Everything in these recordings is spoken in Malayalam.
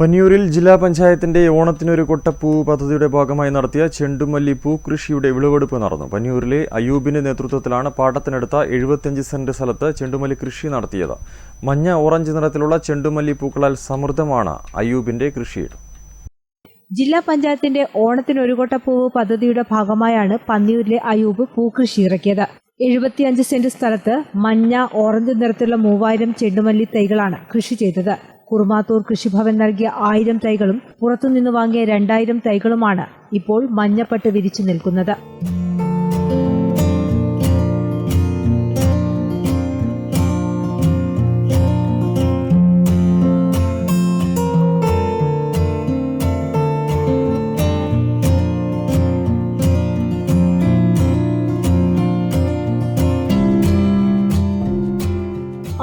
പന്നിയൂരിൽ ജില്ലാ പഞ്ചായത്തിന്റെ ഓണത്തിനൊരു കൊട്ടപ്പൂ പദ്ധതിയുടെ ഭാഗമായി നടത്തിയ ചെണ്ടുമല്ലി പൂ കൃഷിയുടെ വിളവെടുപ്പ് നടന്നു. പന്നിയൂരിലെ അയൂബിന്റെ നേതൃത്വത്തിലാണ് പാട്ടത്തിനെടുത്ത എഴുപത്തിയഞ്ച് സെന്റ് സ്ഥലത്ത് ചെണ്ടുമല്ലി കൃഷി നടത്തിയത്. മഞ്ഞ ഓറഞ്ച് നിറത്തിലുള്ള ചെണ്ടുമല്ലി പൂക്കളാൽ സമൃദ്ധമാണ് അയൂബിന്റെ കൃഷിയിടം. ജില്ലാ പഞ്ചായത്തിന്റെ ഓണത്തിന് ഒരു കൊട്ടപ്പൂവ് പദ്ധതിയുടെ ഭാഗമായാണ് പന്നിയൂരിലെ അയൂബ് പൂക്കൃഷി ഇറക്കിയത്. എഴുപത്തിയഞ്ച് സെന്റ് സ്ഥലത്ത് മഞ്ഞ ഓറഞ്ച് നിറത്തിലുള്ള മൂവായിരം ചെണ്ടുമല്ലി തൈകളാണ് കൃഷി ചെയ്തത്. കുറുമാത്തൂർ കൃഷിഭവൻ നൽകിയ ആയിരം തൈകളും പുറത്തുനിന്ന് വാങ്ങിയ രണ്ടായിരം തൈകളുമാണ് ഇപ്പോൾ മഞ്ഞപ്പട്ട് വിരിച്ചു നിൽക്കുന്നത്.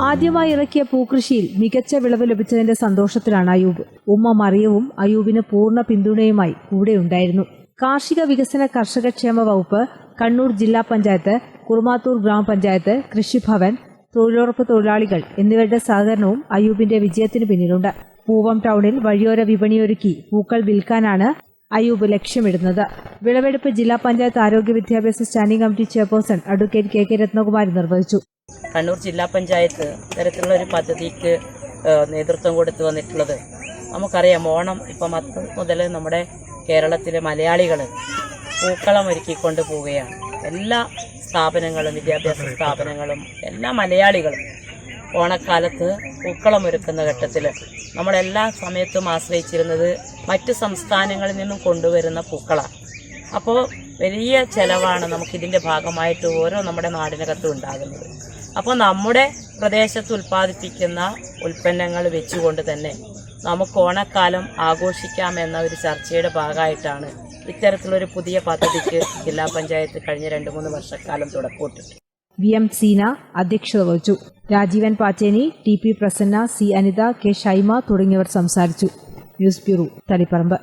ആദ്യമായി ഇറക്കിയ പൂക്കൃഷിയിൽ മികച്ച വിളവ് ലഭിച്ചതിന്റെ സന്തോഷത്തിലാണ് അയൂബ്. ഉമ്മ മറിയവും അയൂബിന് പൂർണ പിന്തുണയുമായി കൂടെയുണ്ടായിരുന്നു കാർഷിക വികസന കർഷകക്ഷേമ വകുപ്പ് കണ്ണൂർ ജില്ലാ പഞ്ചായത്ത് കുറുമാത്തൂർ ഗ്രാമപഞ്ചായത്ത് കൃഷിഭവൻ തൊഴിലുറപ്പ് തൊഴിലാളികൾ എന്നിവരുടെ സഹകരണവും അയൂബിന്റെ വിജയത്തിന് പിന്നിലുണ്ട്. പൂവം ടൗണിൽ വഴിയോര വിപണിയൊരുക്കി പൂക്കൾ വിൽക്കാനാണ് അയൂബ് ലക്ഷ്യമിടുന്നത്. വിളവെടുപ്പ് ജില്ലാ പഞ്ചായത്ത് ആരോഗ്യ വിദ്യാഭ്യാസ standing committee chairperson advocate K K Ratnakumari നിർവഹിച്ചു. കണ്ണൂർ ജില്ലാ പഞ്ചായത്ത് തരത്തിലുള്ള ഒരു പദ്ധതിക്ക് നേതൃത്വം കൊടുത്തു വന്നിട്ടുള്ളത്. നമുക്കറിയാം ഓണം ഇപ്പം അത്ത് മുതൽ നമ്മുടെ കേരളത്തിലെ മലയാളികൾ പൂക്കളം ഒരുക്കിക്കൊണ്ട് പോവുകയാണ്. എല്ലാ സ്ഥാപനങ്ങളും വിദ്യാഭ്യാസ സ്ഥാപനങ്ങളും എല്ലാ മലയാളികളും ഓണക്കാലത്ത് പൂക്കളം ഒരുക്കുന്ന ഘട്ടത്തിൽ നമ്മളെല്ലാ സമയത്തും ആശ്രയിച്ചിരുന്നത് മറ്റ് സംസ്ഥാനങ്ങളിൽ നിന്നും കൊണ്ടുവരുന്ന പൂക്കളാണ് അപ്പോൾ വലിയ ചെലവാണ് നമുക്കിതിന്റെ ഭാഗമായിട്ട് ഓരോ നമ്മുടെ നാടിനകത്തും ഉണ്ടാകുന്നത്. അപ്പോൾ നമ്മുടെ പ്രദേശത്ത് ഉൽപ്പാദിപ്പിക്കുന്ന ഉൽപ്പന്നങ്ങൾ വെച്ചുകൊണ്ട് തന്നെ നമുക്ക് ഓണക്കാലം ആഘോഷിക്കാം എന്ന ഒരു ചർച്ചയുടെ ഭാഗമായിട്ടാണ് ഇത്തരത്തിലൊരു പുതിയ പദ്ധതിക്ക് ജില്ലാ പഞ്ചായത്ത് കഴിഞ്ഞ രണ്ട് മൂന്ന് വർഷക്കാലം തുടക്കമിട്ടു വി എം സീന അധ്യക്ഷത വഹിച്ചു. Rajeevan Pacheni T P Prasanna C Anitha K Shaima തുടങ്ങിയവർ സംസാരിച്ചു. News bureau Taliparamba.